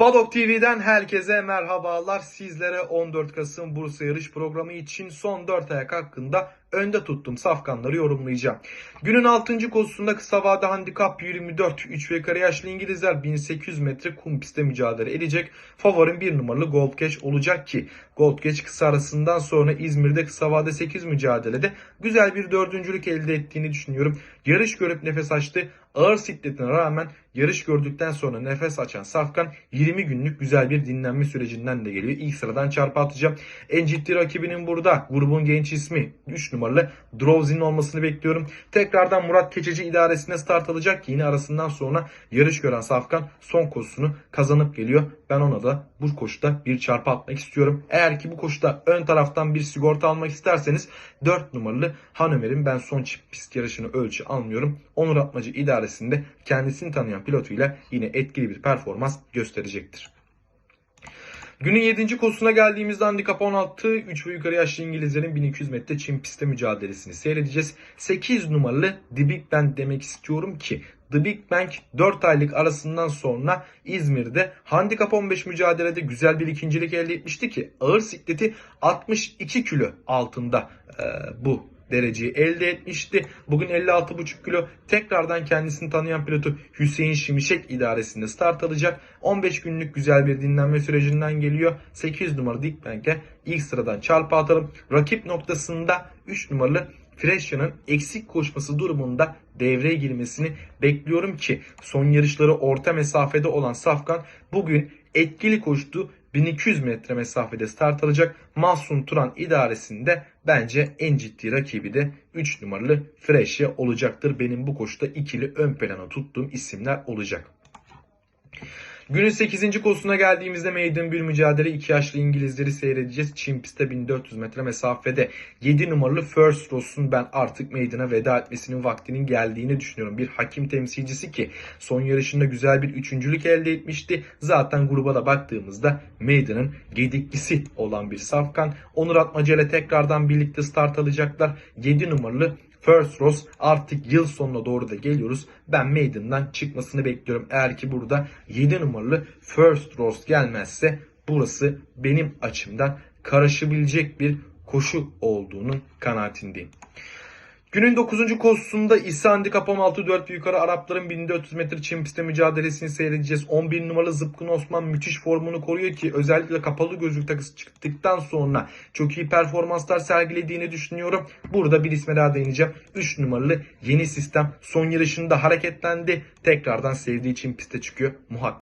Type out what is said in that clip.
Paddock TV'den herkese merhabalar. Sizlere 14 Kasım Bursa yarış programı için son 4 ayak hakkında önde tuttum safkanları yorumlayacağım. Günün 6. kozusunda kısa vade handikap 24 3 ve yukarı yaşlı İngilizler 1800 metre kum pistte mücadele edecek. Favorim 1 numaralı Gold Cash olacak ki Gold Cash kısa arasından sonra İzmir'de kısa vade 8 mücadelede güzel bir dördüncülük elde ettiğini düşünüyorum. Yarış görüp nefes açtı. Ağır sikletine rağmen yarış gördükten sonra nefes açan Safkan 20 günlük güzel bir dinlenme sürecinden de geliyor. İlk sıradan çarpı atacağım. En ciddi rakibinin burada grubun genç ismi 3 numaralı Drowsy'nin olmasını bekliyorum. Tekrardan Murat Keçeci idaresine start alacak ki yine arasından sonra yarış gören Safkan son koşusunu kazanıp geliyor. Ben ona da bu koşuda bir çarpı atmak istiyorum. Eğer ki bu koşuda ön taraftan bir sigorta almak isterseniz 4 numaralı Hanemer'in ben son çift pist yarışını ölçü almıyorum. Onur Atmacı idaresinde kendisini tanıyan pilotuyla yine etkili bir performans gösterecektir. Günün 7. koşusuna geldiğimizde handikap 16 3 ve yukarı yaşlı İngilizlerin 1200 metre çim pistte mücadelesini seyredeceğiz. 8 numaralı The Big Band demek istiyorum ki The Big Bang 4 aylık arasından sonra İzmir'de handikap 15 mücadelede güzel bir ikincilik elde etmişti ki ağır sikleti 62 kilo altında e, bu dereceyi elde etmişti. Bugün 56,5 kilo tekrardan kendisini tanıyan pilotu Hüseyin Şimşek idaresinde start alacak. 15 günlük güzel bir dinlenme sürecinden geliyor. 8 numaralı Dick Bank'e ilk sıradan çarpı atalım. Rakip noktasında 3 numaralı Fresha'nın eksik koşması durumunda devreye girmesini bekliyorum ki son yarışları orta mesafede olan Safkan bugün etkili koştu. 1200 metre mesafede start alacak. Mahsun Turan idaresinde bence en ciddi rakibi de 3 numaralı Freshe olacaktır. Benim bu koşuda ikili ön plana tuttuğum isimler olacak. Günün 8. koşusuna geldiğimizde maiden bir mücadele 2 yaşlı İngilizleri seyredeceğiz. Çin pistte 1400 metre mesafede 7 numaralı First Ross'un ben artık meydan'a veda etmesinin vaktinin geldiğini düşünüyorum. Bir hakim temsilcisi ki son yarışında güzel bir üçüncülük elde etmişti. Zaten gruba da baktığımızda meydanın gediklisi olan bir safkan. Onur Atmaca ile tekrardan birlikte start alacaklar. 7 numaralı First Rose artık yıl sonuna doğru da geliyoruz. Ben Maiden'dan çıkmasını bekliyorum. Eğer ki burada 7 numaralı First Rose gelmezse burası benim açımdan karışabilecek bir koşu olduğunun kanaatindeyim. Günün 9. koşusunda ise handikap 16 4 yukarı Arapların 1400 metre çim pistte mücadelesini seyredeceğiz. 11 numaralı Zıpkın Osman müthiş formunu koruyor ki özellikle kapalı gözlük takısı çıktıktan sonra çok iyi performanslar sergilediğini düşünüyorum. Burada bir isme daha değineceğim. 3 numaralı yeni sistem son yarışında hareketlendi. Tekrardan sevdiği için piste çıkıyor. Muhakkak